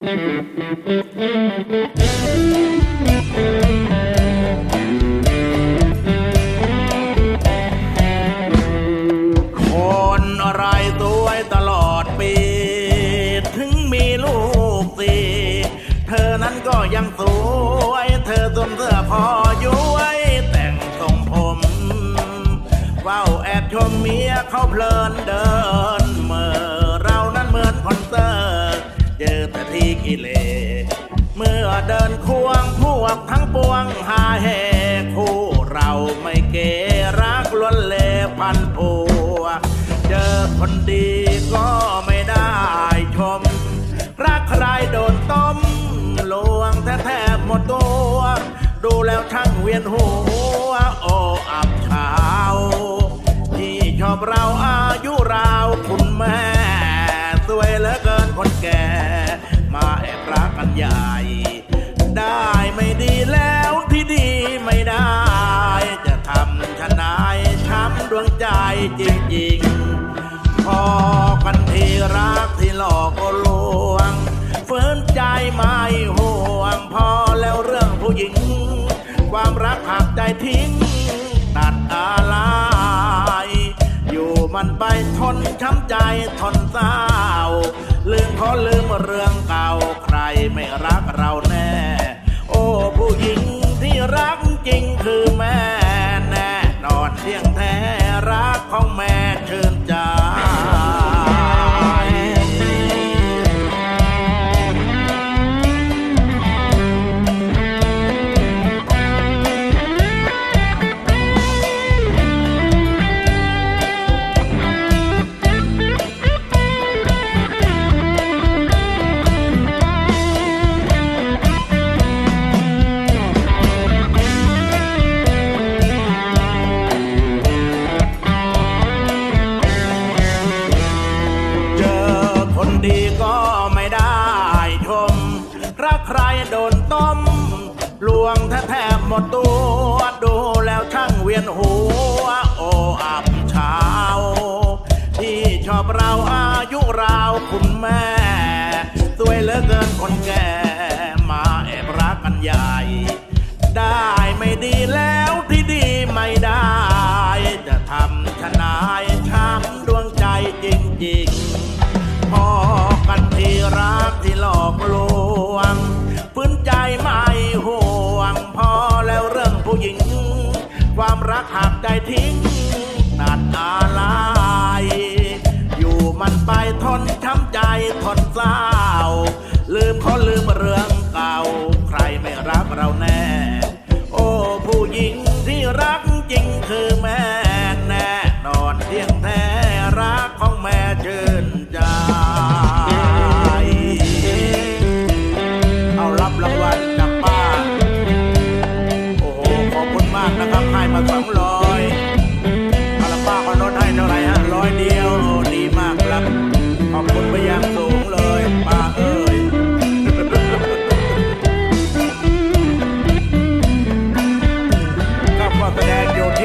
คนอะไรสวยตลอดปี ถึงมีลูกสี่เธอนั้นก็ยังสวย เธอสวมเสื้อพอยุ้ยแต่งทรงผมเฝ้าแอบชมเมียเขาเพลินเดิน กิเลสเมื่อเดินควงพวกทั้งปวงหาแหกคู่เราไม่เกรักล้วนเลพันผัว เจอคนดีก็ไม่ได้ชม รักใครโดนต้มลวงแทบหมดตัว ดูแล้วช่างเวียนหัวโอ้อับเช้าที่ชอบเราอายุราวคุณแม่สวยเหลือเกิน ใหญ่ ได้ไม่ดีแล้วที่ดีไม่ได้ จะทำชนายช้ำดวงใจจริงๆ พอกันทีรักที่หลอกลวงฝืนใจไม่ห่วงพอแล้วเรื่องผู้หญิง ความรักหักใจทิ้ง ตัดอะไรอยู่มันไปทนช้ำใจทนเศร้าลืมขอลืมเรื่อง ไม่รักเราแน่ โอ้ผู้หญิงที่รักจริงคือแม่ ใครโดนต้มลวงแทบหมดตัวดูแล้วช่างเวียนหัว โออับเช้าที่ชอบเราอายุราวคุณแม่สวยเหลือเกินคนแก่มาแอบรักกันใหญ่ ได้ไม่ดีแล้วที่ดีไม่ได้ จะทำชนาย ทิ้งตัดอาลายอยู่มันไปทนช้ำใจทนเศร้า ลืมเขาลืมเรื่องเก่า ใครไม่รักเราแน่ โอ้ผู้หญิงที่รักจริงคือแม่แน่นอนเที่ยงแท้รักของแม่ชื่นใจเอารับรางวัลจากป้าโอ้โหขอบคุณมากนะครับให้มาสองร้อย Fernando